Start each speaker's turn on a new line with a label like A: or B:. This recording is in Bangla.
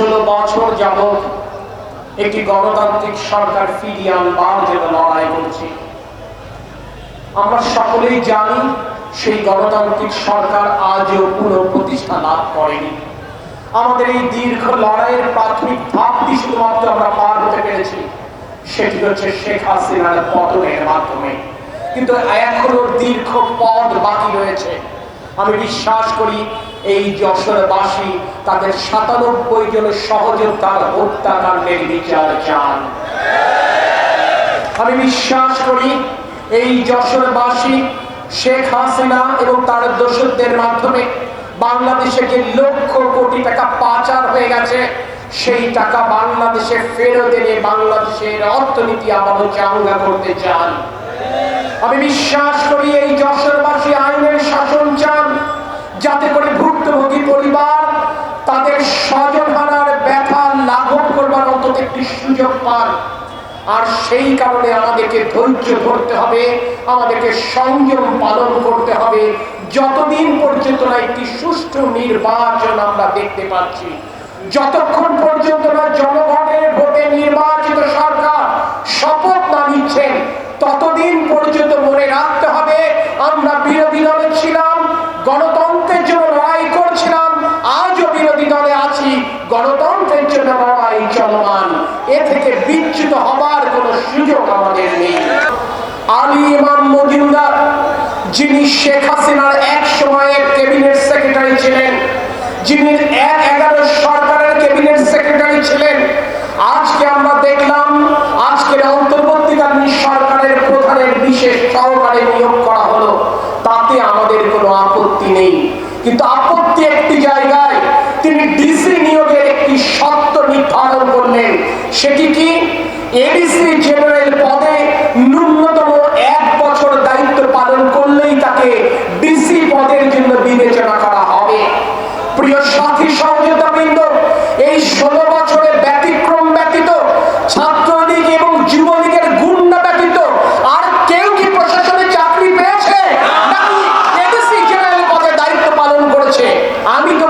A: ষোলো বছর যাবৎ একটি গণতান্ত্রিক সরকার ফিরিয়ে আনবার জন্য লড়াই করছি। আমরা সকলেই জানি সেই গণতান্ত্রিক সরকার আজও পুনঃপ্রতিষ্ঠা লাভ করেনি। আমাদের এই দীর্ঘ লড়াইয়ের প্রাথমিক ধাপটি শুধুমাত্র আমরা পার হতে পেরেছি, সেটি হচ্ছে শেখ হাসিনার পতনের মাধ্যমে। কিন্তু এখনও দীর্ঘ পথ বাকি রয়েছে। আমি বিশ্বাস করি এই যশোরবাসী তাদের সাতানব্বই জন সহযোদ্ধার হত্যাকাণ্ডের বিচার চান। আমি বিশ্বাস করি, এই যশোরবাসী শেখ হাসিনা এবং তার দোষকদের মাধ্যমে বাংলাদেশে যে লক্ষ কোটি টাকা পাচার হয়ে গেছে, সেই টাকা বাংলাদেশে ফেরত এনে বাংলাদেশের অর্থনীতি আবারও চাঙ্গা করতে চান। আমি বিশ্বাস করি, এই যশোরবাসী আইনের শাসন চান সুযোগ পান। আর সেই কারণে আমাদেরকে ধৈর্য ধরতে হবে, আমাদেরকে সংযম পালন করতে হবে। যতদিন পর্যন্ত না একটি সুষ্ঠু নির্বাচন আমরা দেখতে পাচ্ছি, যতক্ষণ পর্যন্ত না জনগণের ভোটে নির্বাচিত সরকার শপথ না নিচ্ছেন, ততদিন পর্যন্ত মনে রাখতে হবে, আমরা বিরোধী দলে ছিলাম, গণতন্ত্রের জন্য লড়াই করছিলাম, আজও বিরোধী দলে আছি। চলমান এ থেকে বিচ্যুত হবার কোনো সুযোগ আমাদের নেই। আলী ইমাম মজুমদার, যিনি শেখ হাসিনার এক সময়ের ক্যাবিনেট সেক্রেটারি ছিলেন, যিনি এক এগারো সরকারের ক্যাবিনেট সেক্রেটারি ছিলেন, আজকে আমরা দেখলাম, আজকের অন্তর্বর্তীকালীন সরকারের প্রধানের বিশেষ সহকারে নিয়োগ করা হলো, তাতে আমাদের কোনো আপত্তি নেই। কিন্তু আপত্তি একটি জায়গায় তিনি ডিসি নিয়োগের একটি শর্ত নির্ধারণ করলেন। সেটি কি? এডিসি জেনারেল পদে ন্যূনতম এক বছর দায়িত্ব পালন করলেই তাকে ডিসি পদের জন্য বিবেচনা করা হবে। প্রিয় সাথী সহযোগিতা বৃন্দ এই ষোলো বছরের ব্যতিক্রম ব্যতীত, ছাত্রলীগ এবং যুবলীগের গুন্ডা ব্যতীত আর কেউ কি প্রশাসনে চাকরি পেয়েছে? এডিসি জেনারেল পদে দায়িত্ব পালন করেছে। আমি তো